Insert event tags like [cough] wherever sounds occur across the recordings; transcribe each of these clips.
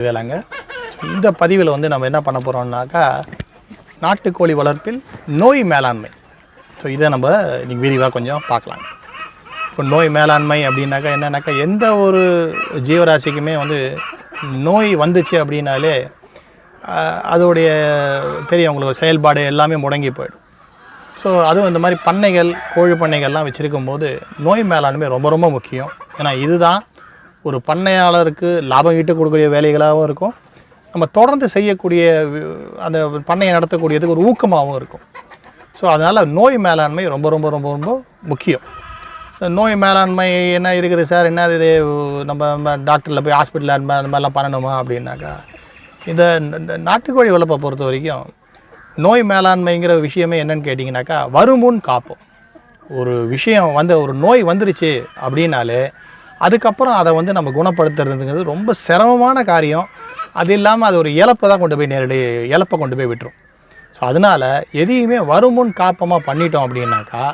இதெல்லாங்க இந்த பதிவில் வந்து நம்ம என்ன பண்ண போகிறோம்னாக்கா நாட்டுக்கோழி வளர்ப்பில் நோய் மேலாண்மை. ஸோ இதை நம்ம இன்னைக்கு விரிவாக கொஞ்சம் பார்க்கலாம். இப்போ நோய் மேலாண்மை அப்படின்னாக்கா என்னன்னாக்கா எந்த ஒரு ஜீவராசிக்குமே வந்து நோய் வந்துச்சு அப்படின்னாலே அதோடைய தெரியும் உங்களுக்கு செயல்பாடு எல்லாமே முடங்கி போயிடும். ஸோ அதுவும் இந்த மாதிரி பண்ணைகள் கோழி பண்ணைகள்லாம் வச்சுருக்கும் போது நோய் மேலாண்மை ரொம்ப ரொம்ப முக்கியம். ஏன்னா இதுதான் ஒரு பண்ணையாளருக்கு லாபம் ஈட்ட கொடுக்கக்கூடிய வேலைகளாகவும் இருக்கும். நம்ம தொடர்ந்து செய்யக்கூடிய அந்த பண்ணையை நடத்தக்கூடியதுக்கு ஒரு ஊக்கமாகவும் இருக்கும். ஸோ அதனால் நோய் மேலாண்மை ரொம்ப ரொம்ப ரொம்ப ரொம்ப முக்கியம். ஸோ நோய் மேலாண்மை என்ன இருக்குது சார்? என்ன இது? நம்ம டாக்டரில் போய் ஹாஸ்பிட்டலில் அந்த மாதிரி- அந்த மாதிரிலாம் பண்ணணுமா அப்படின்னாக்கா இந்த நாட்டுக்கோழி வளர்ப்பை பொறுத்த வரைக்கும் நோய் மேலாண்மைங்கிற விஷயமே என்னன்னு கேட்டிங்கனாக்கா வருமுன் காப்போம். ஒரு விஷயம் வந்து ஒரு நோய் வந்துருச்சு அப்படின்னாலே அதுக்கப்புறம் அதை வந்து நம்ம குணப்படுத்துறதுங்கிறது ரொம்ப சிரமமான காரியம். அது இல்லாமல் அது ஒரு இழப்பை தான் கொண்டு போய் நேரடி இழப்பை கொண்டு போய் விட்டுரும். ஸோ அதனால் எதையுமே வருமுன் காப்பமாக பண்ணிட்டோம் அப்படின்னாக்கா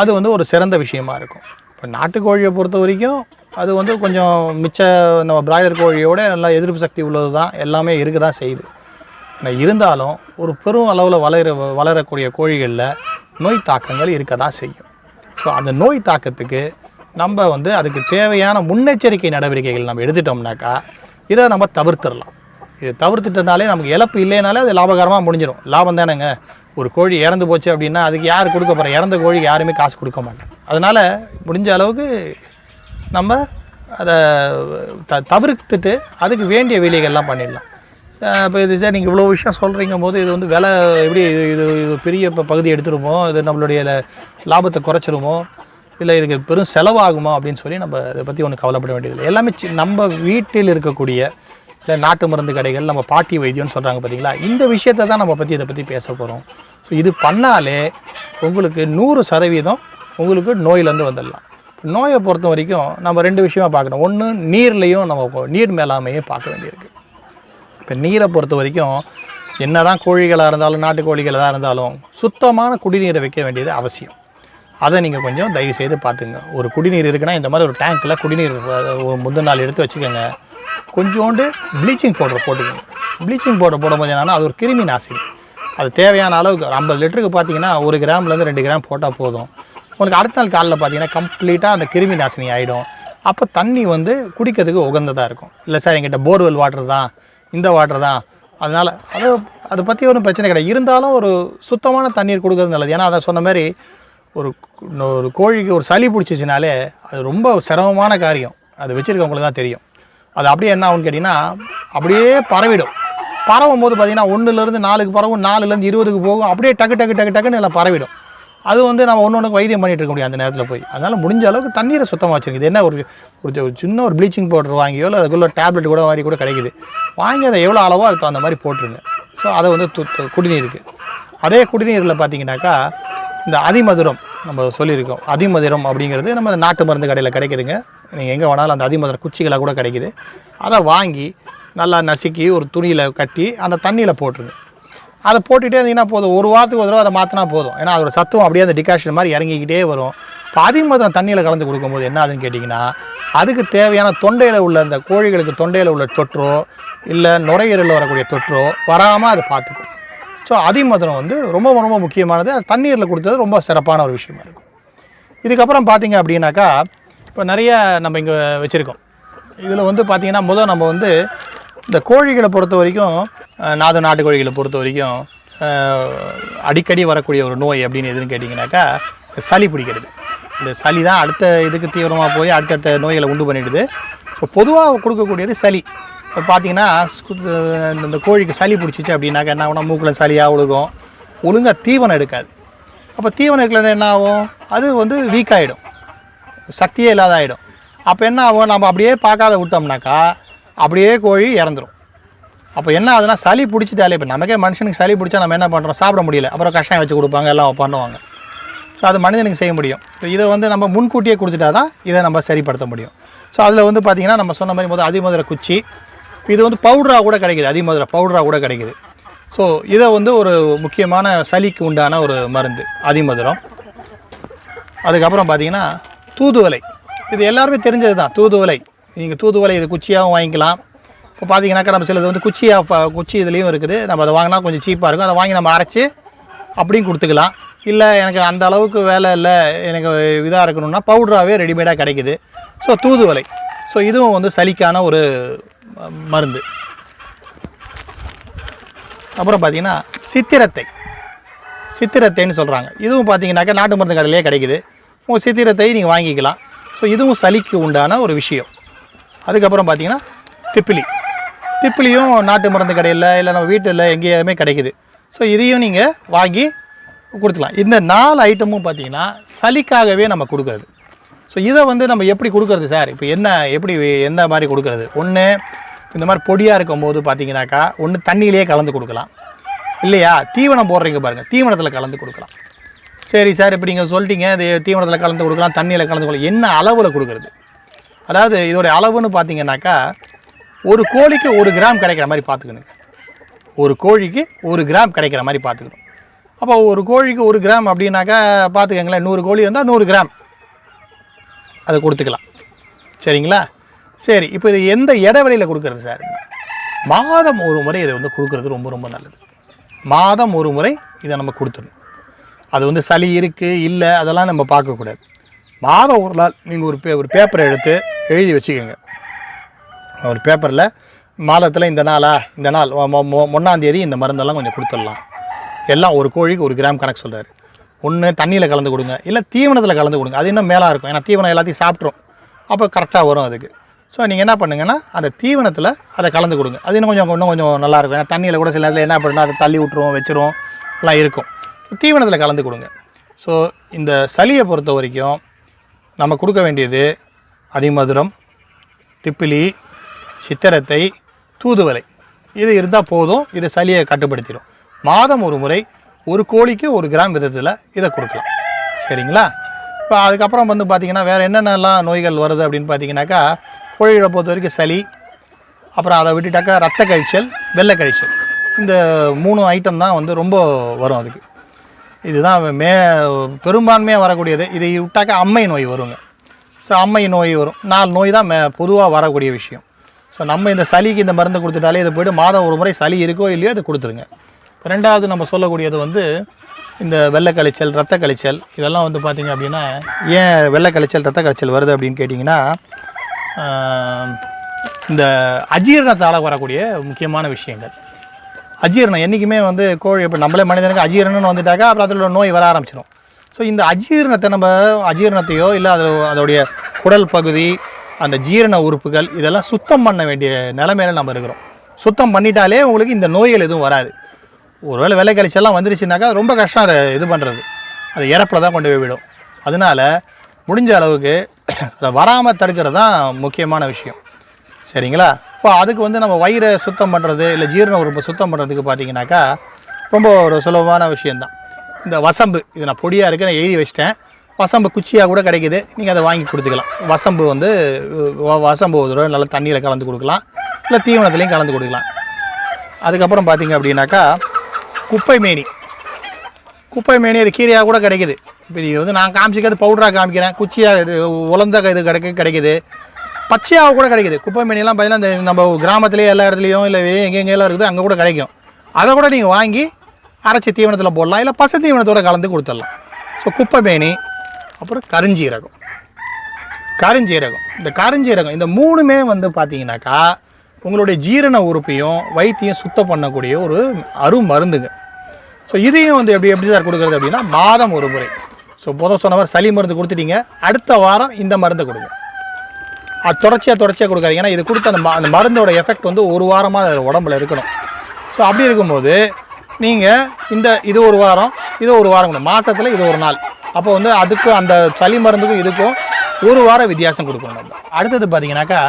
அது வந்து ஒரு சிறந்த விஷயமா இருக்கும். இப்போ நாட்டுக்கோழியை பொறுத்த வரைக்கும் அது வந்து கொஞ்சம் மிச்ச நம்ம பிராய்லர் கோழியோட நல்லா எதிர்ப்பு சக்தி உள்ளது தான் எல்லாமே இருக்க தான் செய்யுது. ஆனால் இருந்தாலும் ஒரு பெரும் அளவில் வளர வளரக்கூடிய கோழிகளில் நோய் தாக்கங்கள் இருக்க தான் செய்யும். ஸோ அந்த நோய் தாக்கத்துக்கு நம்ம வந்து அதுக்கு தேவையான முன்னெச்சரிக்கை நடவடிக்கைகள் நம்ம எடுத்துட்டோம்னாக்கா இதை நம்ம தவிர்த்துடலாம். இது தவிர்த்துட்டனாலே நமக்கு இழப்பு இல்லைனாலே அது லாபகரமாக முடிஞ்சிடும் லாபம் தானேங்க. ஒரு கோழி இறந்து போச்சு அப்படின்னா அதுக்கு யார் கொடுக்க போகிற இறந்த கோழிக்கு யாருமே காசு கொடுக்க மாட்டேன் அதனால் முடிஞ்ச அளவுக்கு நம்ம அதை த தவிர்த்துட்டு அதுக்கு வேண்டிய வேலைகள்லாம் பண்ணிடலாம். இப்போ இது சார் நீங்கள் இவ்வளோ விஷயம் சொல்கிறீங்க போது இது வந்து விலை எப்படி இது இது பெரிய இப்போ பகுதி எடுத்துருமோ? இது நம்மளுடைய லாபத்தை குறைச்சிருமோ? இல்லை இதுக்கு பெரும் செலவாகுமா அப்படின்னு சொல்லி நம்ம இதை பற்றி ஒன்றும் கவலைப்பட வேண்டியதில்லை. எல்லாமே சி நம்ம வீட்டில் இருக்கக்கூடிய இல்லை நாட்டு மருந்து கடைகள் நம்ம பாட்டி வைத்தியம்னு சொல்கிறாங்க பார்த்தீங்களா இந்த விஷயத்தை தான் நம்ம பற்றி இதை பற்றி பேச போகிறோம் ஸோ இது பண்ணாலே உங்களுக்கு நூறு சதவீதம் உங்களுக்கு நோயிலேருந்து வந்துடலாம். நோயை பொறுத்த வரைக்கும் நம்ம ரெண்டு விஷயமா பார்க்கணும். ஒன்று நீர்லேயும் நம்ம நீர் மேலாமையே பார்க்க வேண்டியிருக்கு. இப்போ நீரை பொறுத்த வரைக்கும் என்ன தான் கோழிகளாக இருந்தாலும் நாட்டு கோழிகளாக இருந்தாலும் சுத்தமான குடிநீரை வைக்க வேண்டியது அவசியம். அதை நீங்கள் கொஞ்சம் தயவு செய்து பார்த்துங்க. ஒரு குடிநீர் இருக்குன்னா இந்த மாதிரி ஒரு டேங்க்கில் குடிநீர் ஒரு முந்தின நாள் எடுத்து வச்சுக்கோங்க. கொஞ்சோண்டு ப்ளீச்சிங் பவுடர் போட்டுக்கோங்க. ப்ளீச்சிங் பவுடர் போடும்போது என்னன்னா அது ஒரு கிருமி நாசினி அது தேவையான அளவுக்கு ஒரு ஐம்பது லிட்டருக்கு பார்த்தீங்கன்னா ஒரு கிராம்லேருந்து ரெண்டு கிராம் போட்டால் போதும். உங்களுக்கு அடுத்த நாள் காலையில் பார்த்தீங்கன்னா கம்ப்ளீட்டாக அந்த கிருமி நாசினி ஆகிடும் அப்போ தண்ணி வந்து குடிக்கிறதுக்கு உகந்ததாக இருக்கும். இல்லை சார் எங்கிட்ட போர்வெல் வாட்டர் தான் இந்த வாட்டர் தான். அதனால் அது அதை பற்றி ஒன்றும் பிரச்சனை கிடையாது. இருந்தாலும் ஒரு சுத்தமான தண்ணீர் கொடுக்கறது நல்லது. ஏன்னா அதை சொன்ன மாதிரி ஒரு ஒரு கோழிக்கு ஒரு சளி பிடிச்சிச்சினாலே அது ரொம்ப சிரமமான காரியம். அது வச்சுருக்கவங்களுக்கு தான் தெரியும். அது அப்படியே என்ன ஆகும்னு கேட்டிங்கன்னா அப்படியே பரவிடும். பரவும் போது பார்த்தீங்கன்னா ஒன்றுலேருந்து நாலுக்கு பரவும் நாலுலேருந்து இருபதுக்கு போகும். அப்படியே டக்கு டக்கு டக்கு டக்குன்னு எல்லாம் பரவிடும். அது வந்து நம்ம ஒன்று ஒன்றுக்கு வைத்தியம் பண்ணிட்டு இருக்க முடியும் அந்த நேரத்தில் போய். அதனால் முடிஞ்ச அளவுக்கு தண்ணீரை சுத்தமாக வச்சுருக்கு இது என்ன ஒரு ஒரு சின்ன ஒரு ப்ளீச்சிங் பவுடர் வாங்கியோ இல்லை அதுக்குள்ள டேப்லெட் கூட மாதிரி கூட கிடைக்குது. வாங்கி அதை எவ்வளோ அளவோ அதுக்கு தகுந்த மாதிரி போட்டுருங்க. ஸோ அதை வந்து து- குடிநீருக்கு. அதே குடிநீரில் பார்த்தீங்கன்னாக்கா இந்த அதிமதுரம் நம்ம சொல்லியிருக்கோம். அதிமதுரம் அப்படிங்கிறது நம்ம நாட்டு மருந்து கடையில் கிடைக்குதுங்க. நீங்கள் எங்கே வேணாலும் அந்த அதிமதுரம் குச்சிகளாக கூட கிடைக்குது. அதை வாங்கி நல்லா நசுக்கி ஒரு துணியில் கட்டி அந்த தண்ணியில் போட்டுருங்க. அதை போட்டுகிட்டே இருந்தீங்கன்னா போதும். ஒரு வாரத்துக்கு ஒரு தடவை அதை மாற்றினா போதும். ஏன்னா அதோட சத்துவம் அப்படியே அந்த டிகாஷன் மாதிரி இறங்கிக்கிட்டே வரும். இப்போ அதிமதுரம் தண்ணியில் கலந்து கொடுக்கும்போது என்ன ஆகுதுன்னு கேட்டிங்கன்னா அதுக்கு தேவையான தொண்டையில் உள்ள அந்த கோழிகளுக்கு தொண்டையில் உள்ள தொற்றோ இல்லை நுரையீரலில் வரக்கூடிய தொற்றோ வராமல் அதை பார்த்துக்கும். ஸோ அதிமதுரம் வந்து ரொம்ப ரொம்ப முக்கியமானது. தண்ணீரில் கொடுத்தது ரொம்ப சிறப்பான ஒரு விஷயமா இருக்கும். இதுக்கப்புறம் பார்த்தீங்க அப்படின்னாக்கா இப்போ நிறைய நம்ம இங்கே வச்சுருக்கோம். இதில் வந்து பார்த்திங்கன்னா முதல் நம்ம வந்து இந்த கோழிகளை பொறுத்த வரைக்கும் நாது நாட்டுக்கோழிகளை நாட்டு கோழிகளை பொறுத்த வரைக்கும் அடிக்கடி வரக்கூடிய ஒரு நோய் அப்படின்னு எதுன்னு கேட்டிங்கனாக்கா சளி பிடிக்கிறது. இந்த சளி தான் அடுத்த இதுக்கு தீவிரமாக போய் அடுத்தடுத்த நோய்களை உண்டு பண்ணிடுது. இப்போ பொதுவாக கொடுக்கக்கூடியது சளி. இப்போ பார்த்தீங்கன்னா இந்த கோழிக்கு சளி பிடிச்சிச்சு அப்படின்னாக்கா என்ன ஆகும் மூக்கில் சளியாக ஒழுகும். ஒழுங்காக தீவனம் எடுக்காது. அப்போ தீவனம் எடுக்கலன்னா என்ன ஆகும்? அது வந்து வீக் ஆகிடும் சக்தியே இல்லாத ஆகிடும் அப்போ என்ன ஆகும்? நம்ம அப்படியே பார்க்காத விட்டோம்னாக்கா அப்படியே கோழி இறந்துடும் அப்போ என்ன ஆகுதுன்னா சளி பிடிச்சிட்டாலே இப்போ நமக்கே மனுஷனுக்கு சளி பிடிச்சா நம்ம என்ன பண்ணுறோம் சாப்பிட முடியல. அப்புறம் கஷாயம் வச்சு கொடுப்பாங்க எல்லாம் பண்ணுவாங்க. ஸோ அது மனிதனுக்கு செய்ய முடியும். இதை வந்து நம்ம முன்கூட்டியே கொடுத்துட்டா தான் இதை நம்ம சரிப்படுத்த முடியும். ஸோ அதில் வந்து பார்த்திங்கன்னா நம்ம சொன்ன மாதிரி முதல் அதிமுதிர குச்சி இது வந்து பவுடராக கூட கிடைக்குது அதிமதுரை பவுடராக கூட கிடைக்குது. ஸோ இதை வந்து ஒரு முக்கியமான சளிக்கு உண்டான ஒரு மருந்து அதிமதுரம் அதுக்கப்புறம் பார்த்தீங்கன்னா தூதுவலை இது எல்லாருமே தெரிஞ்சது தான் தூதுவளை. நீங்கள் தூதுவளை இது குச்சியாகவும் வாங்கிக்கலாம். இப்போ பார்த்தீங்கன்னாக்கா நம்ம சிலது வந்து குச்சியாக ப- குச்சி இதுலேயும் இருக்குது. நம்ம அதை வாங்கினா கொஞ்சம் சீப்பாக இருக்கும். அதை வாங்கி நம்ம அரைச்சி அப்படியும் கொடுத்துக்கலாம். இல்லை எனக்கு அந்த அளவுக்கு வேலை இல்லை எனக்கு இதாக இருக்கணும்னா பவுடராகவே ரெடிமேடாக கிடைக்குது. ஸோ தூதுவளை. ஸோ இதுவும் வந்து சளிக்கான ஒரு மருந்து. அப்புறம் பார்த்திங்கன்னா சித்திரத்தை. சித்திரத்தைன்னு சொல்கிறாங்க இதுவும் பார்த்தீங்கன்னாக்கா நாட்டு மருந்து கடையிலே கிடைக்குது. உங்கள் சித்திரத்தை நீங்கள் வாங்கிக்கலாம். ஸோ இதுவும் சளிக்கு உண்டான ஒரு விஷயம். அதுக்கப்புறம் பார்த்திங்கன்னா திப்பிலி. திப்பிலியும் நாட்டு மருந்து கடையில் இல்லை நம்ம வீட்டில் எங்கேயுமே கிடைக்குது. ஸோ இதையும் நீங்கள் வாங்கி கொடுத்துக்கலாம். இந்த நாலு ஐட்டமும் பார்த்திங்கன்னா சளிக்காகவே நம்ம கொடுக்குறது. ஸோ இதை வந்து நம்ம எப்படி கொடுக்கறது சார்? இப்போ என்ன எப்படி எந்த மாதிரி கொடுக்கறது? ஒன்று இந்த மாதிரி பொடியாக இருக்கும்போது பார்த்தீங்கன்னாக்கா ஒன்று தண்ணியிலேயே கலந்து கொடுக்கலாம். இல்லையா? தீவனம் போடுறீங்க பாருங்கள் தீவனத்தில் கலந்து கொடுக்கலாம். சரி சார் இப்போ நீங்கள் சொல்லிட்டீங்க இது தீவனத்தில் கலந்து கொடுக்கலாம் தண்ணியில் கலந்து கொடுக்கலாம். என்ன அளவில் கொடுக்குறது? அதாவது இதோடைய அளவுன்னு பார்த்தீங்கன்னாக்கா ஒரு கோழிக்கு ஒரு கிராம் கிடைக்கிற மாதிரி பார்த்துக்கணுங்க. ஒரு கோழிக்கு ஒரு கிராம் கிடைக்கிற மாதிரி பார்த்துக்கணும். அப்போ ஒரு கோழிக்கு ஒரு கிராம் அப்படின்னாக்கா பார்த்துக்கங்களேன் நூறு கோழி இருந்தால் நூறு கிராம். அதை கொடுத்துக்கலாம். சரிங்களா? சரி இப்போ இது எந்த இடைவெளியில் கொடுக்குறது சார்? மாதம் ஒரு முறை இதை வந்து கொடுக்குறது ரொம்ப ரொம்ப நல்லது. மாதம் ஒரு முறை இதை நம்ம கொடுத்துடணும். அது வந்து சளி இருக்குது இல்லை அதெல்லாம் நம்ம பார்க்கக்கூடாது. மாதம் ஒரு நாள் நீங்கள் ஒரு பே ஒரு பேப்பரை எடுத்து எழுதி வச்சுக்கோங்க. ஒரு பேப்பரில் மாதத்தில் இந்த நாளா இந்த நாள் ஒன்றாந்தேதி இந்த மருந்தெல்லாம் கொஞ்சம் கொடுத்துடலாம். எல்லாம் ஒரு கோழிக்கு ஒரு கிராம் கணக்கு சொல்கிறாரு ஒன்று தண்ணியில் கலந்து கொடுங்க. இல்லை தீவனத்தில் கலந்து கொடுங்க. அது இன்னும் மேலாக இருக்கும். ஏன்னா தீவனம் எல்லாத்தையும் சாப்பிட்ரும் அப்போ கரெக்டாக வரும் அதுக்கு. ஸோ நீங்கள் என்ன பண்ணுங்கன்னா அந்த தீவனத்தில் அதை கலந்து கொடுங்க. அது இன்னும் கொஞ்சம் இன்னும் கொஞ்சம் நல்லா இருக்கும். ஏன்னா தண்ணியில் கூட சில நேரத்தில் என்ன பண்ணணும் அதை தள்ளி விட்டுருவோம் வச்சிரும் எல்லாம் இருக்கும். தீவனத்தில் கலந்து கொடுங்க. ஸோ இந்த சளியை பொறுத்த வரைக்கும் நம்ம கொடுக்க வேண்டியது அதிமதுரம் திப்பிலி சித்திரத்தை தூதுவலை இது இருந்தால் போதும். இது சளியை கட்டுப்படுத்திடும் மாதம் ஒரு முறை ஒரு கோழிக்கு ஒரு கிராம் விதத்தில் இதை கொடுக்கலாம். சரிங்களா? இப்போ அதுக்கப்புறம் வந்து பார்த்திங்கன்னா வேறு என்னென்னலாம் நோய்கள் வருது அப்படின்னு பார்த்தீங்கன்னாக்கா கோழிகளை பொறுத்த வரைக்கும் சளி அப்புறம் அதை விட்டுட்டாக்கா ரத்த கழிச்சல் வெள்ளை கழிச்சல். இந்த மூணு ஐட்டம் தான் வந்து ரொம்ப வரும் அதுக்கு. இதுதான் மே பெரும்பான்மையாக வரக்கூடியது. இதை விட்டாக்கா அம்மை நோய் வருங்க. ஸோ அம்மை நோய் வரும். நாலு நோய் தான் மே பொதுவாக வரக்கூடிய விஷயம். ஸோ நம்ம இந்த சளிக்கு இந்த மருந்து கொடுத்துட்டாலே இதை போய்ட்டு மாதம் ஒரு முறை சளி இருக்கோ இல்லையோ அதை கொடுத்துருங்க. ரெண்டாவது நம்ம சொல்லக்கூடியது வந்து இந்த வெள்ளை கழிச்சல் ரத்த கழிச்சல். இதெல்லாம் வந்து பார்த்திங்க அப்படின்னா ஏன் வெள்ளை கழிச்சல் ரத்த கழிச்சல் வருது அப்படின்னு கேட்டிங்கன்னா இந்த அஜீரணத்தால் வரக்கூடிய முக்கியமான விஷயங்கள். அஜீரணம் என்றைக்குமே வந்து கோழி இப்போ நம்மளே மனிதனுக்கு அஜீரணம்னு வந்துட்டாக்கா அப்புறம் அதில் நோய் வர ஆரம்பிச்சிடும் ஸோ இந்த அஜீரணத்தை நம்ம அஜீரணத்தையோ இல்லை அது அதோடைய குடல் பகுதி அந்த ஜீரண உறுப்புகள் இதெல்லாம் சுத்தம் பண்ண வேண்டிய நிலைமையில நம்ம இருக்கிறோம். சுத்தம் பண்ணிட்டாலே உங்களுக்கு இந்த நோய்கள் எதுவும் வராது. ஒருவேளை வேலை கழிச்செல்லாம் வந்துருச்சுனாக்கா ரொம்ப கஷ்டம் அதை இது பண்ணுறது அது இறப்பில் தான் கொண்டு போய் விடும். அதனால முடிஞ்ச அளவுக்கு அதை வராமல் தடுக்கிறது தான் முக்கியமான விஷயம். சரிங்களா? இப்போ அதுக்கு வந்து நம்ம வயிறை சுத்தம் பண்ணுறது இல்லை ஜீரண உறுப்பை சுத்தம் பண்ணுறதுக்கு பார்த்தீங்கன்னாக்கா ரொம்ப ஒரு சுலபமான விஷயந்தான் இந்த வசம்பு இது நான் பொடியாக இருக்கு நான் எழுதி வச்சிட்டேன். வசம்பு குச்சியாக கூட கிடைக்குது. நீங்கள் அதை வாங்கி கொடுத்துக்கலாம். வசம்பு வந்து வசம்பு ஒரு தடவை நல்லா தண்ணியில் கலந்து கொடுக்கலாம். இல்லை தீவனத்துலேயும் கலந்து கொடுக்கலாம். அதுக்கப்புறம் பார்த்தீங்க அப்படின்னாக்கா குப்பை மேனி குப்பை மேனி அது கீரையாக கூட கிடைக்குது. இப்போ இது வந்து நான் காமிச்சிக்கிறது பவுடராக காமிக்கிறேன். குச்சியாக இது உலந்த இது கிடைக்க கிடைக்குது. பச்சையாக கூட கிடைக்குது. குப்பை மீனெல்லாம் பார்த்தீங்கன்னா இந்த நம்ம கிராமத்துலேயே எல்லா இடத்துலையும் இல்லை எங்கெங்கெல்லாம் இருக்குது அங்கே கூட கிடைக்கும். அதை கூட நீங்கள் வாங்கி அரைச்சி தீவனத்தில் போடலாம். இல்லை பசு தீவனத்தோட கலந்து கொடுத்துடலாம். ஸோ குப்பை மேனி அப்புறம் கருஞ்சீரகம். கருஞ்சீரகம். இந்த கருஞ்சீரகம் இந்த மூணுமே வந்து பார்த்தீங்கன்னாக்கா உங்களுடைய ஜீரண உறுப்பையும் வயிற்றையும் சுத்தம் பண்ணக்கூடிய ஒரு அரு மருந்துங்க ஸோ இதையும் வந்து எப்படி எப்படி சார் கொடுக்குறது அப்படின்னா மாதம் ஒரு முறை. ஸோ புத சொன்னவர் சளி மருந்து கொடுத்துட்டீங்க. அடுத்த வாரம் இந்த மருந்தை கொடுங்க. அது தொடர்ச்சியாக தொடர்ச்சியாக கொடுக்காதீங்க. ஏன்னா இது கொடுத்த அந்த ம- அந்த மருந்தோட எஃபெக்ட் வந்து ஒரு வாரமாக அது உடம்புல இருக்கணும். ஸோ அப்படி இருக்கும்போது நீங்கள் இந்த இது ஒரு வாரம் இது ஒரு வாரம் கொடுங்க. மாதத்தில் இது ஒரு நாள். அப்போ வந்து அதுக்கும் அந்த சளி மருந்துக்கும் இதுக்கும் ஒரு வாரம் வித்தியாசம் கொடுக்கணும் நம்ம. அடுத்தது பார்த்தீங்கன்னாக்கா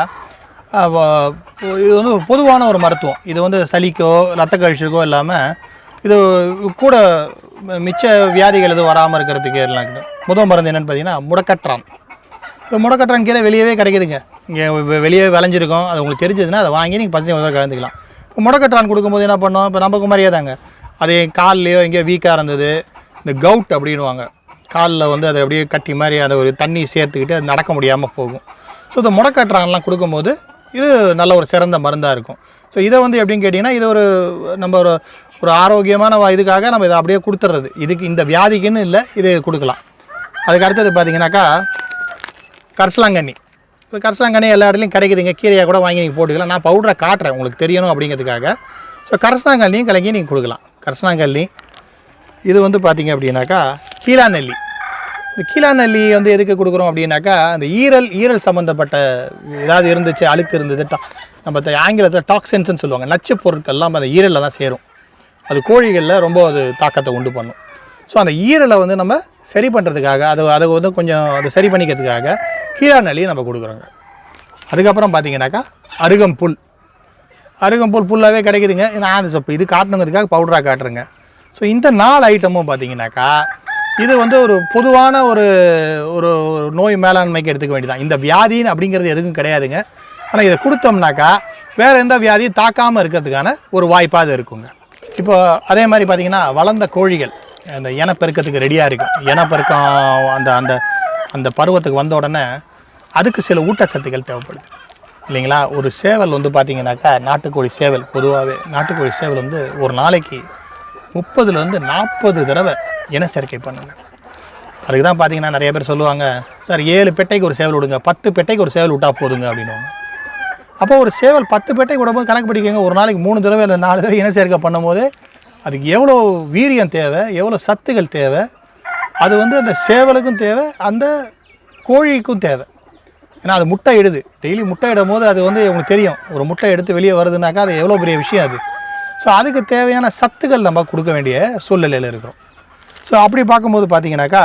இது வந்து ஒரு பொதுவான ஒரு மருத்துவம். இது வந்து சளிக்கோ ரத்த கழிச்சுக்கோ இல்லாமல் இது கூட மிச்ச வியாதிகள் எதுவும் வராமல் இருக்கிறதுக்கு எல்லாம் முதல் மருந்து என்னென்னு பார்த்தீங்கன்னா முடக்கற்றான் இப்போ முடக்கற்றான் கீரை வெளியவே கிடைக்குதுங்க. இங்கே வெளியே விளைஞ்சிருக்கும். அது உங்களுக்கு தெரிஞ்சதுன்னா அதை வாங்கி நீங்கள் பசங்க வந்து கலந்துக்கலாம். இப்போ முடக்கற்றான் கொடுக்கும்போது என்ன பண்ணோம் இப்போ நமக்கு மாதிரியே தாங்க அது கால்லையோ எங்கேயோ வீக்காக இருந்தது. இந்த கவுட் அப்படின்வாங்க காலில் வந்து அதை அப்படியே கட்டி மாதிரி அதை ஒரு தண்ணி சேர்த்துக்கிட்டு அது நடக்க முடியாமல் போகும். ஸோ இந்த முடக்கற்றான்லாம் கொடுக்கும்போது இது நல்ல ஒரு சிறந்த மருந்தாக இருக்கும். ஸோ இதை வந்து எப்படின்னு கேட்டிங்கன்னா இது ஒரு நம்ம ஒரு ஒரு ஆரோக்கியமான இதுக்காக நம்ம இதை அப்படியே கொடுத்துட்றது இதுக்கு இந்த வியாதிக்குன்னு இல்லை இது கொடுக்கலாம். அதுக்கு அடுத்தது பார்த்தீங்கன்னாக்கா கரிசலாங்கண்ணி. இப்போ கரிசலாங்கண்ணி எல்லா இடத்துலையும் கிடைக்குதுங்க. கீரையாக கூட வாங்கி நீங்கள் போட்டுக்கலாம். நான் பவுடரை காட்டுறேன் உங்களுக்கு தெரியணும் அப்படிங்கிறதுக்காக. ஸோ கரிசலாங்கண்ணியும் கலங்கி நீங்கள் கொடுக்கலாம். கரிசலாங்கண்ணி இது வந்து பார்த்தீங்க அப்படின்னாக்கா கீழா நெல்லி இந்த கீழாநெல்லி வந்து எதுக்கு கொடுக்குறோம் அப்படின்னாக்கா அந்த ஈரல் ஈரல் சம்மந்தப்பட்ட ஏதாவது இருந்துச்சு அழுக்கு இருந்தது டா- நம்ம த- ஆங்கிலத்தில் டாக்ஸின்ஸ்னு சொல்லுவாங்க. நச்சு பொருட்கள்லாம் அந்த ஈரலில் தான் சேரும். அது கோழிகளில் ரொம்ப அது தாக்கத்தை உண்டு பண்ணும். ஸோ அந்த ஈரலை வந்து நம்ம சரி பண்ணுறதுக்காக அது அதை வந்து கொஞ்சம் அதை சரி பண்ணிக்கிறதுக்காக கீழாநெல்லியை நம்ம கொடுக்குறோங்க. அதுக்கப்புறம் பார்த்தீங்கன்னாக்கா அருகம்புல் அருகம்புல் புல்லாகவே கிடைக்குதுங்க. நான் சொப்பு இது காட்டணுங்கிறதுக்காக பவுடராக காட்டுறேங்க. ஸோ இந்த நாலு ஐட்டமும் பார்த்தீங்கன்னாக்கா இது வந்து ஒரு பொதுவான ஒரு ஒரு நோய் மேலாண்மைக்கு எடுத்துக்க வேண்டியதான் இந்த வியாதின்னு அப்படிங்கிறது எதுக்கும் கிடையாதுங்க. ஆனால் இதை கொடுத்தோம்னாக்கா வேறு எந்த வியாதியும் தாக்காமல் இருக்கிறதுக்கான ஒரு வாய்ப்பாக அது இருக்குங்க. இப்போ அதே மாதிரி பார்த்தீங்கன்னா வளர்ந்த கோழிகள் அந்த இனப்பெருக்கத்துக்கு ரெடியாக இருக்கும் இனப்பெருக்கம் அந்த அந்த அந்த பருவத்துக்கு வந்த உடனே அதுக்கு சில ஊட்டச்சத்துக்கள் தேவைப்படுது. இல்லைங்களா? ஒரு சேவல் வந்து பார்த்தீங்கன்னாக்கா நாட்டுக்கோழி சேவல் பொதுவாகவே நாட்டுக்கோழி சேவல் வந்து ஒரு நாளைக்கு முப்பதுலேருந்து நாற்பது தடவை இன சேர்க்கை பண்ணுங்க அதுக்கு தான் பார்த்தீங்கன்னா நிறைய பேர் சொல்லுவாங்க சார் ஏழு பெட்டைக்கு ஒரு சேவல் விடுங்க பத்து பெட்டைக்கு ஒரு சேவல் விட்டா போதுங்க அப்படின்னு அப்போ ஒரு சேவல் பத்து பெட்டை விடும்போது கணக்கு படிக்கங்க ஒரு நாளைக்கு மூணு தடவை இல்லை நாலு தடவை இன சேர்க்கை பண்ணும்போது அதுக்கு எவ்வளோ வீரியம் தேவை எவ்வளோ சத்துகள் தேவை அது வந்து அந்த சேவலுக்கும் தேவை அந்த கோழிக்கும் தேவை. ஏன்னா அது முட்டை இடுது டெய்லி முட்டை இடும் போது அது வந்து உங்களுக்கு தெரியும். ஒரு முட்டை எடுத்து வெளியே வருதுனாக்கா அது எவ்வளோ பெரிய விஷயம் அது. ஸோ அதுக்கு தேவையான சத்துக்கள் நம்ம கொடுக்க வேண்டிய சூழ்நிலையில் இருக்கிறோம். ஸோ அப்படி பார்க்கும்போது பார்த்தீங்கன்னாக்கா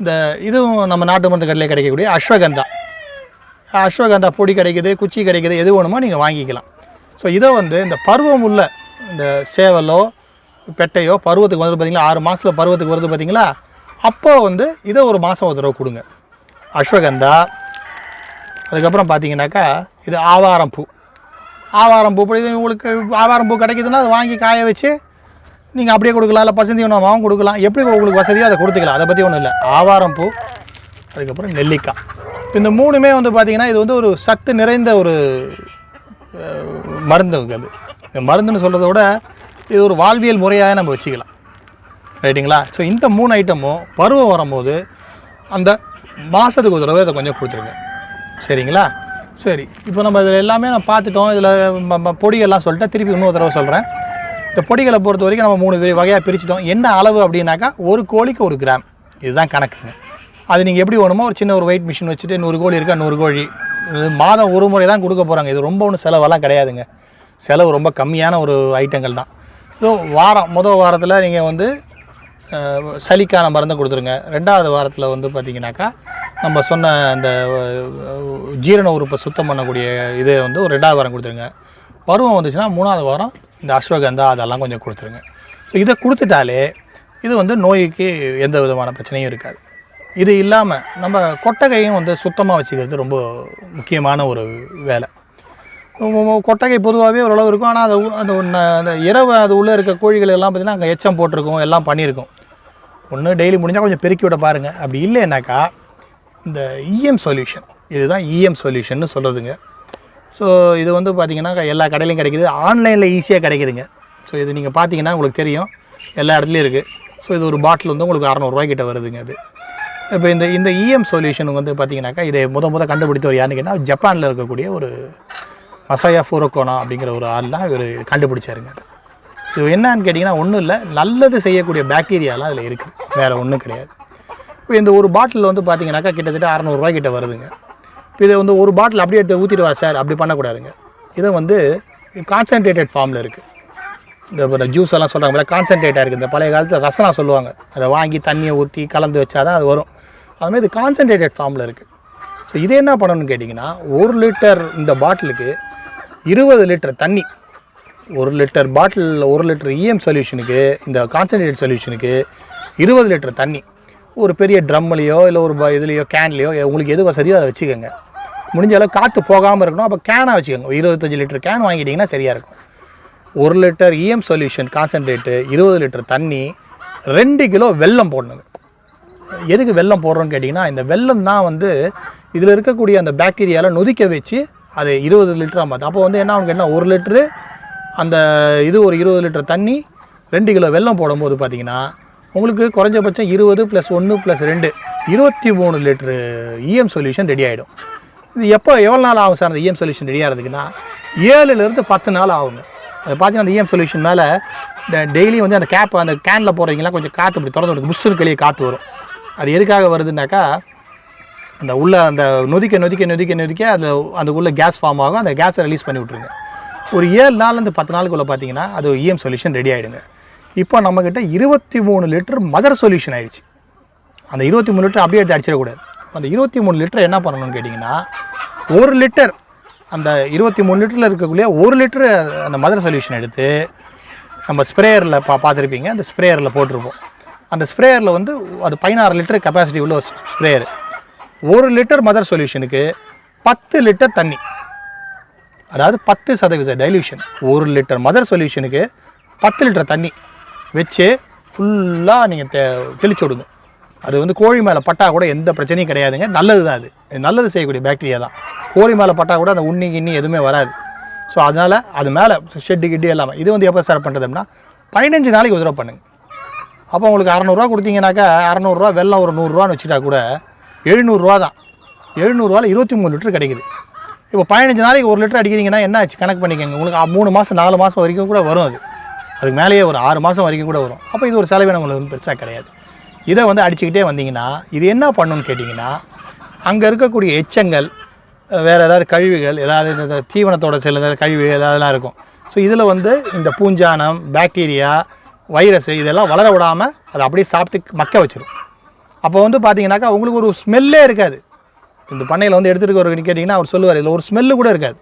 இந்த இதுவும் நம்ம நாட்டு மருந்து கடையில் கிடைக்கக்கூடிய அஸ்வகந்தா. அஸ்வகந்தா பொடி கிடைக்குது குச்சி கிடைக்குது எது வேணுமோ நீங்கள் வாங்கிக்கலாம். ஸோ இதை வந்து இந்த பருவம் உள்ள இந்த சேவலோ பெட்டையோ பருவத்துக்கு வந்து பார்த்தீங்களா? ஆறு மாதத்தில் பருவத்துக்கு வருது பார்த்தீங்களா? அப்போ வந்து இதை ஒரு மாதம் ஒரு தடவை கொடுங்க. அஸ்வகந்தா. அதுக்கப்புறம் பார்த்தீங்கன்னாக்கா இது ஆவாரம் பூ. ஆவாரம் பூ இப்படி இது உங்களுக்கு ஆவாரம் பூ கிடைக்குதுன்னா அதை வாங்கி காய வச்சு நீங்கள் அப்படியே கொடுக்கலாம் இல்லை பசந்தி உணவாகவும் கொடுக்கலாம். எப்படி உங்களுக்கு வசதியோ அதை கொடுத்துக்கலாம். அதை பற்றி ஒன்றும் இல்லை. ஆவாரம் பூ அதுக்கப்புறம் நெல்லிக்காய். இந்த மூணுமே வந்து பார்த்தீங்கன்னா இது வந்து ஒரு சத்து நிறைந்த ஒரு மருந்து அது. இந்த மருந்துன்னு சொல்கிறத விட இது ஒரு வாழ்வியல் முறையாக நம்ம வச்சுக்கலாம். ரைட்டுங்களா? ஸோ இந்த மூணு ஐட்டமும் பருவம் வரும்போது அந்த மாதத்துக்கு ஒரு தடவை இதை கொஞ்சம் கொடுத்துருங்க. சரிங்களா? சரி. இப்போ நம்ம இதில் எல்லாமே நான் பார்த்துட்டோம். இதில் பொடிகள்லாம் சொல்லிட்டேன் திருப்பி இன்னொரு தடவை சொல்கிறேன் இந்த பொடிகளை பொறுத்த வரைக்கும் நம்ம மூணு வகையாக பிரிச்சுட்டோம். என்ன அளவு அப்படின்னாக்கா ஒரு கோழிக்கு ஒரு கிராம். இதுதான் கணக்குங்க அது நீங்கள் எப்படி வேணுமோ ஒரு சின்ன ஒரு வெயிட் மிஷின் வச்சுட்டு நூறு கோழி இருக்கா நூறு கோழி. மாதம் ஒரு முறை தான் கொடுக்க போகிறாங்க இது ரொம்ப ஒன்றும் செலவெல்லாம் கிடையாதுங்க. செலவு ரொம்ப கம்மியான ஒரு ஐட்டங்கள் தான். ஸோ வாரம் முதல் வாரத்தில் நீங்கள் வந்து சளிக்கான மருந்தை கொடுத்துருங்க. ரெண்டாவது வாரத்தில் வந்து பார்த்தீங்கன்னாக்கா நம்ம சொன்ன அந்த ஜீரண உறுப்பை சுத்தம் பண்ணக்கூடிய இதை வந்து ஒரு ரெண்டாவது வாரம் கொடுத்துருங்க. பருவம் வந்துச்சுன்னா மூணாவது வாரம் இந்த அஸ்வகந்தா அதெல்லாம் கொஞ்சம் கொடுத்துருங்க. ஸோ இதை கொடுத்துட்டாலே இது வந்து நோய்க்கு எந்த விதமான பிரச்சனையும் இருக்காது. இது இல்லாமல் நம்ம கொட்டகையும் வந்து சுத்தமாக வச்சுக்கிறது ரொம்ப முக்கியமான ஒரு வேலை. கொட்டகை பொதுவாகவே ஓரளவு இருக்கும். ஆனால் அது அந்த ஒன்று அந்த இரவு அது உள்ளே இருக்க கோழிகள் எல்லாம் பார்த்தீங்கன்னா அங்கே எச்சம் போட்டிருக்கும் எல்லாம் பண்ணியிருக்கும். ஒன்று டெய்லி முடிஞ்சால் கொஞ்சம் பெருக்கி விட பாருங்கள் அப்படி இல்லைன்னாக்கா இந்த இஎம் சொல்யூஷன் இதுதான் இஎம் சொல்யூஷன்னு சொல்கிறதுங்க ஸோ இது வந்து பார்த்திங்கன்னா எல்லா கடையிலையும் கிடைக்குது. ஆன்லைனில் ஈஸியாக கிடைக்குதுங்க. ஸோ இது நீங்கள் பார்த்தீங்கன்னா உங்களுக்கு தெரியும். எல்லா இடத்துலையும் இருக்குது ஸோ இது ஒரு பாட்டில் வந்து உங்களுக்கு அறநூறுவாய்க்கிட்ட கிட்ட வருதுங்க அது. இப்போ இந்த இந்த இஎம் சொல்யூஷன் வந்து பார்த்தீங்கன்னாக்கா இதை முத முத கண்டுபிடித்தவர் யாருன்னு கேட்டால் ஜப்பானில் இருக்கக்கூடிய ஒரு மசாயா ஃபூரக்கோனா அப்படிங்கிற ஒரு ஆள் தான் இவர் கண்டுபிடிச்சாருங்க இது என்னன்னு கேட்டிங்கன்னா ஒன்றும் இல்லை. நல்லது செய்யக்கூடிய பாக்டீரியாலாம் அதில் இருக்குது வேறு ஒன்றும் கிடையாது. இப்போ இந்த ஒரு பாட்டில் வந்து பார்த்தீங்கன்னாக்கா கிட்டத்தட்ட அறநூறுவா கிட்ட வருதுங்க. இதை வந்து ஒரு பாட்டில் அப்படியே எடுத்து ஊற்றிடுவா சார். அப்படி பண்ணக்கூடாதுங்க. இதை வந்து கான்சன்ட்ரேட்டட் ஃபார்மில் இருக்குது இந்த ஜூஸ் எல்லாம் சொல்கிறாங்க கான்சன்ட்ரேட்டாக இருக்குது இந்த பழைய காலத்தில் ரசனா சொல்லுவாங்க. அதை வாங்கி தண்ணியை ஊற்றி கலந்து வச்சா தான் அது வரும். அதுமாதிரி இது கான்சன்ட்ரேட்டட் ஃபார்மில் இருக்குது ஸோ இது என்ன பண்ணணும்னு கேட்டிங்கன்னா ஒரு லிட்டர் இந்த பாட்டிலுக்கு இருபது லிட்டர் தண்ணி ஒரு லிட்டர் பாட்டிலில் ஒரு லிட்டர் இஎம் சொல்யூஷனுக்கு இந்த கான்சன்ட்ரேட் சொல்யூஷனுக்கு இருபது லிட்டர் தண்ணி. ஒரு பெரிய ட்ரம்லையோ இல்லை ஒரு ப- இதுலையோ கேன்லையோ உங்களுக்கு எது வசதியோ அதை வச்சுக்கோங்க. முடிஞ்ச அளவு காற்று போகாமல் இருக்கணும். அப்போ கேனாக வச்சுக்கோங்க. இருபத்தஞ்சி லிட்டர் கேன் வாங்கிட்டீங்கன்னா சரியாக இருக்கும். ஒரு லிட்டர் இஎம் சொல்யூஷன் கான்சன்ட்ரேட்டு இருபது லிட்டர் தண்ணி ரெண்டு கிலோ வெல்லம் போடணுங்க. எதுக்கு வெல்லம் போடுறோன்னு கேட்டிங்கன்னா இந்த வெல்லம் தான் வந்து இதில் இருக்கக்கூடிய அந்த பாக்டீரியாவில் நொதிக்க வச்சு அது இருபது லிட்டராக மாற்றும் அப்போ வந்து என்ன ஆகும் என்ன ஒரு லிட்ரு அந்த இது ஒரு இருபது லிட்டர் தண்ணி ரெண்டு கிலோ வெல்லம் போடும்போது பார்த்தீங்கன்னா உங்களுக்கு குறைஞ்சபட்சம் இருபது ப்ளஸ் ஒன்று ப்ளஸ் ரெண்டு இருபத்தி மூணு லிட்ரு இஎம் சொல்யூஷன் ரெடி ஆகிடும் இது எப்போ எவ்வளோ நாள் ஆகும் சார் அந்த இஎம் சொல்யூஷன் ரெடி ஆகிறதுக்குன்னா? ஏழுலேருந்து பத்து நாள் ஆகுங்க. அது பார்த்தீங்கன்னா அந்த இஎம் சொல்யூஷன் மேலே டெய்லி வந்து அந்த கேப் அந்த கேனில் போடுறீங்களா கொஞ்சம் காற்று இப்படி திறந்து விடுங்க. முஸ்ஸுக்கு வெளியே காற்று வரும். அது எதுக்காக வருதுன்னாக்கா அந்த உள்ள அந்த நொதிக்க நொதிக்க நொதிக்க நொதிக்க அந்த அந்த உள்ள கேஸ் ஃபார்ம் ஆகும். அந்த கேஸை ரிலீஸ் பண்ணி விட்ருங்க ஒரு ஏழு நாள்லேருந்து பத்து நாளுக்குள்ளே பார்த்தீங்கன்னா அது இஎம் சொல்யூஷன் ரெடி ஆகிடுங்க இப்போ நம்மக்கிட்ட இருபத்தி மூணு லிட்டர் மதர் சொல்யூஷன் ஆயிடுச்சு. அந்த இருபத்தி மூணு லிட்டர் அப்படியே எடுத்து அடிச்சிடக்கூடாது. அந்த இருபத்தி மூணு லிட்டர் என்ன பண்ணணும்னு கேட்டிங்கன்னா ஒரு லிட்டர் அந்த இருபத்தி மூணு லிட்டரில் இருக்கக்கூடிய ஒரு லிட்டர் அந்த மதர் சொல்யூஷன் எடுத்து நம்ம ஸ்ப்ரேயரில் பா பார்த்துருப்பீங்க. அந்த ஸ்ப்ரேயரில் போட்டிருப்போம். அந்த ஸ்ப்ரேயரில் வந்து அது பதினாறு லிட்டர் கெப்பாசிட்டி உள்ள ஸ்ப்ரேயர் ஒரு லிட்டர் மதர் சொல்யூஷனுக்கு பத்து லிட்டர் தண்ணி. அதாவது பத்து சதவீத டைல்யூஷன் ஒரு லிட்டர் மதர் சொல்யூஷனுக்கு பத்து லிட்டர் தண்ணி. வச்சு ஃபுல்லாக நீங்கள் தெ தெளிச்சு விடுங்க. அது வந்து கோழி மேலே பட்டா கூட எந்த பிரச்சனையும் கிடையாதுங்க. நல்லது தான் அது நல்லது செய்யக்கூடிய பாக்டீரியா தான். கோழி மேலே பட்டா கூட அந்த உண்ணி கிண்ணி எதுவுமே வராது. ஸோ அதனால் அது மேலே ஷெட்டு கிட்டு எல்லாமே இது வந்து எப்போ சார் பண்ணுறது அப்படின்னா பதினஞ்சு நாளைக்கு உதவி பண்ணுங்க. அப்போ உங்களுக்கு அறநூறுவா கொடுத்தீங்கன்னாக்கா அறநூறுவா வெள்ளம் ஒரு நூறுரூவான்னு வச்சுட்டா கூட எழுநூறுவா தான். எழுநூறுவாவில் இருபத்தி மூணு லிட்டர் கிடைக்குது. இப்போ பதினஞ்சு நாளைக்கு ஒரு லிட்டர் அடிக்கிறீங்கன்னா என்ன ஆச்சு? கணக்கு பண்ணிக்கோங்க. உங்களுக்கு மூணு மாதம் நாலு மாதம் வரைக்கும் கூட வரும் அது. அதுக்கு மேலேயே ஒரு ஆறு மாதம் வரைக்கும் கூட வரும். அப்போ இது ஒரு செலவினம் உங்களுக்கு பெருசாக கிடையாது. இதை வந்து அடிச்சுக்கிட்டே வந்தீங்கன்னா இது என்ன பண்ணுன்னு கேட்டிங்கன்னா அங்கே இருக்கக்கூடிய எச்சங்கள் வேறு ஏதாவது கழிவுகள் ஏதாவது இந்த தீவனத்தோட சில ஏதாவது கழிவு ஏதாவதுலாம் இருக்கும். ஸோ இதில் வந்து இந்த பூஞ்சானம் பாக்டீரியா வைரஸ் இதெல்லாம் வளர விடாமல் அதை அப்படியே சாப்பிட்டு மக்க வச்சிடும் அப்போ வந்து பார்த்தீங்கன்னாக்கா உங்களுக்கு ஒரு ஸ்மெல்லே இருக்காது. இந்த பண்ணையில் வந்து எடுத்துகிட்டு ஒரு கேட்டிங்கன்னா அவர் சொல்லுவார் இதில் ஒரு ஸ்மெல்லு கூட இருக்காது.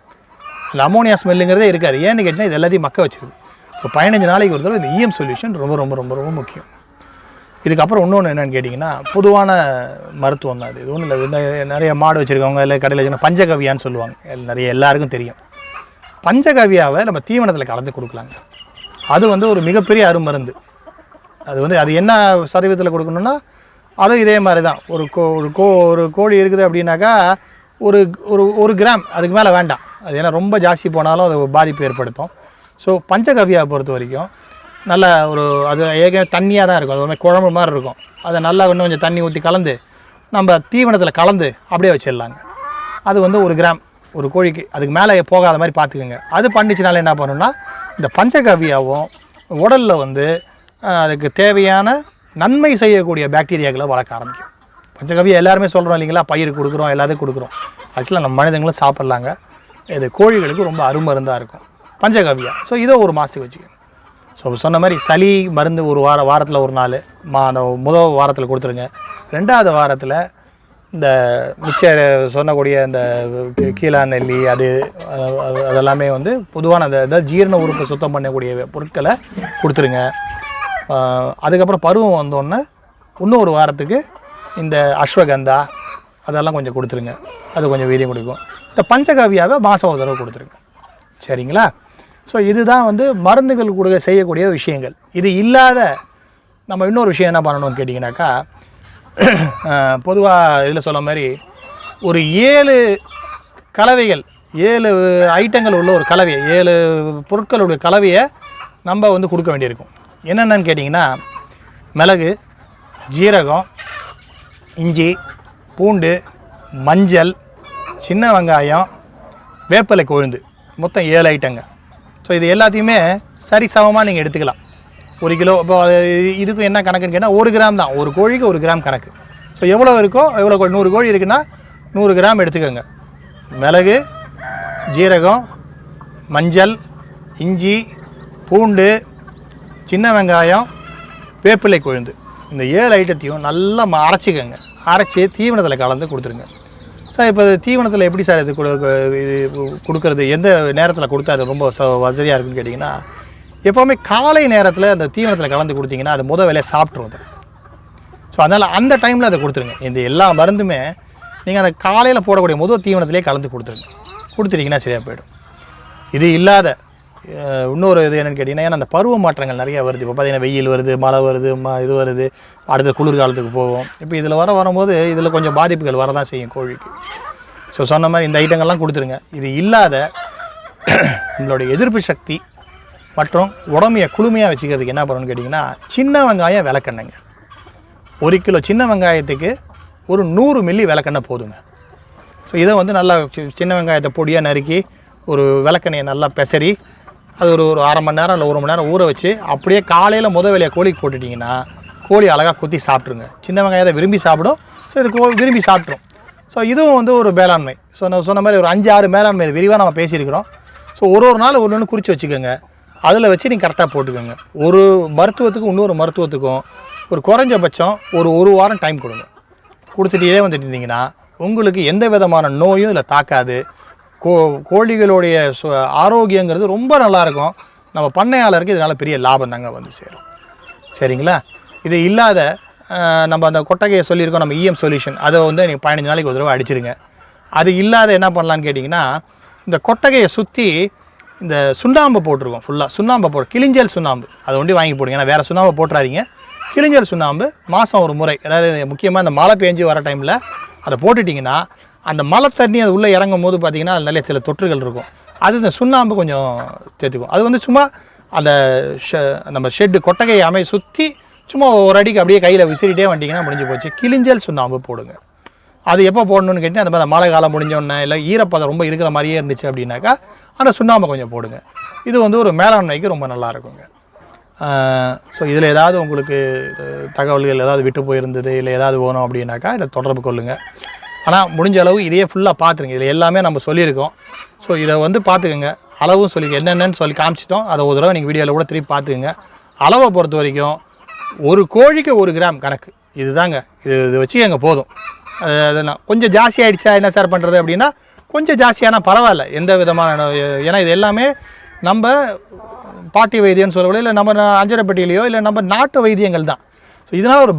இந்த அமோனியா ஸ்மெல்லுங்கிறதே இருக்காது. ஏன்னு கேட்டிங்கன்னா இது எல்லாத்தையும் மக்க வச்சிருக்கு இப்போ பதினஞ்சு நாளைக்கு ஒரு தடவை இந்த இஎம் சொல்யூஷன் ரொம்ப ரொம்ப ரொம்ப ரொம்ப முக்கியம். இதுக்கப்புறம் இன்னொன்று என்னென்னு கேட்டிங்கன்னா பொதுவான மருத்துவம் தான் அது. இது ஒன்றும் இல்லை. நிறைய மாடு வச்சுருக்கவங்க இல்லை கடையில் வச்சுருக்க பஞ்சகவியான்னு சொல்லுவாங்க. நிறைய எல்லாருக்கும் தெரியும். பஞ்சகவியாவை நம்ம தீவனத்தில் கலந்து கொடுக்கலாங்க. அது வந்து ஒரு மிகப்பெரிய அருமருந்து. அது வந்து அது என்ன சதவீதத்தில் கொடுக்கணும்னா அதுவும் இதே மாதிரி தான் ஒரு கோ ஒரு கோ ஒரு கோழி இருக்குது அப்படின்னாக்கா ஒரு ஒரு ஒரு கிராம். அதுக்கு மேலே வேண்டாம். அது ஏன்னா ரொம்ப ஜாஸ்தி போனாலும் அது பாதிப்பு ஏற்படுத்தும். ஸோ பஞ்சகவ்யாவை பொறுத்த வரைக்கும் நல்ல ஒரு அது ஏற்கனவே தண்ணியாக தான் இருக்கும். அது ஒரு மாதிரி குழம்பு மாதிரி இருக்கும். அதை நல்லா இன்னும் கொஞ்சம் தண்ணி ஊற்றி கலந்து நம்ம தீவனத்தில் கலந்து அப்படியே வச்சிடலாங்க. அது வந்து ஒரு கிராம் ஒரு கோழிக்கு அதுக்கு மேலே போகாத மாதிரி பார்த்துக்கோங்க. அது பண்ணிச்சுனால என்ன பண்ணணும்னா இந்த பஞ்சகவியாவும் உடலில் வந்து அதுக்கு தேவையான நன்மை செய்யக்கூடிய பாக்டீரியாக்களை வளர்க்க ஆரம்பிக்கும். பஞ்சகவியை எல்லாருமே சொல்கிறோம் இல்லைங்களா? பயிர் கொடுக்குறோம் எல்லாத்துக்கும் கொடுக்குறோம். ஆக்சுவலாக நம்ம மனிதங்களும் சாப்பிட்லாங்க. இது கோழிகளுக்கு ரொம்ப அருமருந்தாக இருக்கும். பஞ்சகவியா ஸோ இதை ஒரு மாதத்துக்கு வச்சுக்கோங்க. ஸோ சொன்ன மாதிரி சளி மருந்து ஒரு வார வாரத்தில் ஒரு நாள் மா அந்த முதல் வாரத்தில் கொடுத்துருங்க. ரெண்டாவது வாரத்தில் இந்த மிச்ச சொன்னக்கூடிய இந்த கீழா நெல்லி அது அதெல்லாமே வந்து பொதுவான அந்த அதாவது ஜீரண உறுப்பை சுத்தம் பண்ணக்கூடிய பொருட்களை கொடுத்துருங்க. அதுக்கப்புறம் பருவம் வந்தோடனே இன்னொரு வாரத்துக்கு இந்த அஸ்வகந்தா அதெல்லாம் கொஞ்சம் கொடுத்துருங்க. அது கொஞ்சம் வீரியம் கொடுக்கும். இந்த பஞ்சகாவியாவை மாதம் ஒரு தடவை கொடுத்துருங்க. சரிங்களா? ஸோ இதுதான் வந்து மருந்துகள் கொடுக்க செய்யக்கூடிய விஷயங்கள். இது இல்லாத நம்ம இன்னொரு விஷயம் என்ன பண்ணணும்னு கேட்டிங்கனாக்கா பொதுவாக இதில் சொன்ன மாதிரி ஒரு ஏழு கலவைகள் ஏழு ஐட்டங்கள் உள்ள ஒரு கலவையை ஏழு பொருட்களுடைய கலவையை நம்ம வந்து கொடுக்க வேண்டியிருக்கும். என்னென்னு கேட்டிங்கன்னா மிளகு ஜீரகம் இஞ்சி பூண்டு மஞ்சள் சின்ன வெங்காயம் வேப்பிலை கொழுந்து. மொத்தம் ஏழு ஐட்டங்கள் ஸோ இது எல்லாத்தையுமே சரி சமமாக நீங்கள் எடுத்துக்கலாம். ஒரு கிலோ இப்போ இதுக்கு இதுக்கும் என்ன கணக்குன்னு கேட்டால் ஒரு கிராம் தான். ஒரு கோழிக்கு ஒரு கிராம் கணக்கு. ஸோ எவ்வளோ இருக்கோ எவ்வளோ கோழி நூறு கோழி இருக்குன்னா நூறு கிராம் எடுத்துக்கோங்க. மிளகு ஜீரகம் மஞ்சள் இஞ்சி பூண்டு சின்ன வெங்காயம் வேப்பிலை கொழுந்து. இந்த ஏழு ஐட்டத்தையும் நல்லா அரைச்சிக்கோங்க. அரைச்சி தீவனத்தில் கலந்து கொடுத்துருங்க. சார் இப்போ தீவனத்தில் எப்படி சார் இது கொடு இது கொடுக்கறது? எந்த நேரத்தில் கொடுத்தா அது ரொம்ப ச வசதியாக இருக்குன்னு கேட்டிங்கன்னா எப்போவுமே காலை நேரத்தில் அந்த தீவனத்தில் கலந்து கொடுத்தீங்கன்னா அது முத வேலையை சாப்பிட்ரும் அது. ஸோ அதனால் அந்த டைமில் அதை கொடுத்துருங்க. இந்த எல்லா மருந்துமே நீங்கள் அந்த காலையில் போடக்கூடிய முதல் தீவனத்திலே கலந்து கொடுத்துருங்க. கொடுத்துட்டீங்கன்னா சரியாக போயிடும். இது இல்லாத இன்னொரு இது என்னன்னு கேட்டிங்கன்னா ஏன்னா அந்த பருவ மாற்றங்கள் நிறைய வருது. இப்போ பார்த்தீங்கன்னா வெயில் வருது மழை வருது ம இது வருது. அடுத்த குளிர்காலத்துக்கு போகும் இப்போ இதில் வர வரும்போது இதில் கொஞ்சம் பாதிப்புகள் வரதான் செய்யும் கோழிக்கு. ஸோ சொன்ன மாதிரி இந்த ஐட்டங்கள்லாம் கொடுத்துருங்க. இது இல்லாத [clears throat] நம்மளுடைய எதிர்ப்பு சக்தி மற்றும் உடம்பையை குளுமையாக வச்சுக்கிறதுக்கு என்ன பண்ணணும்னு கேட்டிங்கன்னா சின்ன வெங்காயம் விளக்கெண்ணெங்க ஒரு கிலோ சின்ன வெங்காயத்துக்கு ஒரு நூறு மில்லி விளக்கெண்ணெய் போதுங்க. ஸோ இதை வந்து நல்லா சி- சின்ன வெங்காயத்தை பொடியாக நறுக்கி ஒரு விளக்கெண்ணையை நல்லா பெசரி அது ஒரு ஒரு அரை மணி நேரம் இல்லை ஒரு மணி நேரம் ஊற வச்சு அப்படியே காலையில் முத வேலையை கோழிக்கு போட்டுட்டிங்கன்னா கோழி அழகாக குத்தி சாப்பிட்ருங்க சின்ன வெங்காயத்தை விரும்பி சாப்பிடும். ஸோ இது கோ விரும்பி சாப்பிட்ரும் ஸோ இதுவும் வந்து ஒரு மேலாண்மை. ஸோ நான் சொன்ன மாதிரி ஒரு அஞ்சு ஆறு மேலாண்மை விரிவாக நம்ம பேசியிருக்கிறோம். ஸோ ஒரு ஒரு நாள் ஒன்று ஒன்று குறித்து வச்சுக்கோங்க. அதில் வச்சு நீங்கள் கரெக்டாக போட்டுக்கோங்க. ஒரு மருத்துவத்துக்கும் இன்னொரு மருத்துவத்துக்கும் ஒரு குறைஞ்சபட்சம் ஒரு ஒரு வாரம் டைம் கொடுங்க. கொடுத்துட்டே வந்துட்டு இருந்தீங்கன்னா உங்களுக்கு எந்த விதமான நோயும் இதில் தாக்காது. கோ கோழிகளுடைய சு ஆரோக்கியங்கிறது ரொம்ப நல்லாயிருக்கும் நம்ம பண்ணையாளருக்கு இதனால் பெரிய லாபம் தாங்க வந்து சேரும். சரிங்களா? இது இல்லாத நம்ம அந்த கொட்டகையை சொல்லியிருக்கோம் நம்ம இஎம் சொல்யூஷன் அதை வந்து நீங்கள் பதினஞ்சு நாளைக்கு ஒரு தடவை அடிச்சிருங்க. அது இல்லாத என்ன பண்ணலான்னு கேட்டிங்கன்னா இந்த கொட்டகையை சுற்றி இந்த சுண்ணாம்பு போட்டிருக்கோம் ஃபுல்லாக சுண்ணாம்பை போட்டு கிளிஞ்சல் சுண்ணாம்பு. அதை ஒண்டி வாங்கி போடுங்க. ஏன்னா வேறு சுண்ணாம்பு போட்டுறாதீங்க. கிளிஞ்சல் சுண்ணாம்பு மாதம் ஒரு முறை. அதாவது முக்கியமாக இந்த மழை பெஞ்சு வர டைமில் அதை போட்டுட்டிங்கன்னா அந்த மழை தண்ணி அது உள்ளே இறங்கும் போது பார்த்தீங்கன்னா அதில் நிறைய சில தொற்றுகள் இருக்கும். அது இந்த சுண்ணாம்பு கொஞ்சம் தேர்த்துக்கும் அது வந்து சும்மா அந்த ஷெ- நம்ம ஷெட்டு கொட்டகையை அமை சுற்றி சும்மா ஒரு அடிக்கு அப்படியே கையில் விசிறிட்டே வந்துட்டிங்கன்னா முடிஞ்சு போச்சு. கிளிஞ்சல் சுண்ணாம்பு போடுங்க. அது எப்போ போடணும்னு கேட்டிங்கன்னா அந்த மாதிரி மழை காலம் முடிஞ்சோடனே இல்லை ஈரப்பதம் ரொம்ப இருக்கிற மாதிரியே இருந்துச்சு அப்படின்னாக்கா அந்த சுண்ணாம்பு கொஞ்சம் போடுங்க. இது வந்து ஒரு மேலாண்மைக்கு ரொம்ப நல்லா இருக்குங்க. ஸோ இதில் ஏதாவது உங்களுக்கு தகவல்கள் ஏதாவது விட்டு போயிருந்தது இல்லை ஏதாவது வேணும் அப்படின்னாக்கா இதை தொடர்பு கொள்ளுங்கள் ஆனால் முடிஞ்ச அளவு இதையே ஃபுல்லாக பார்த்துருங்க. இதில் எல்லாமே நம்ம சொல்லியிருக்கோம். ஸோ இதை வந்து பார்த்துக்குங்க. அளவும் சொல்லி என்னென்னு சொல்லி காமிச்சிட்டோம். அதை ஒரு தடவை நீங்கள் வீடியோவில் கூட திருப்பி பார்த்துக்குங்க. அளவை பொறுத்த வரைக்கும் ஒரு கோழிக்கு ஒரு கிராம் கணக்கு. இதுதாங்க. இது இது வச்சுக்கங்க போதும். அது அது கொஞ்சம் ஜாஸ்தி ஆகிடுச்சா என்ன சார் பண்ணுறது அப்படின்னா கொஞ்சம் ஜாஸ்தியானா பரவாயில்ல. எந்த விதமான ஏன்னா இது எல்லாமே நம்ம பாட்டி வைத்தியம்னு சொல்லக்கூடிய இல்லை நம்ம அஞ்சரைப்பட்டியிலையோ இல்லை நம்ம நாட்டு வைத்தியங்கள் தான். ஸோ இதனால் ஒரு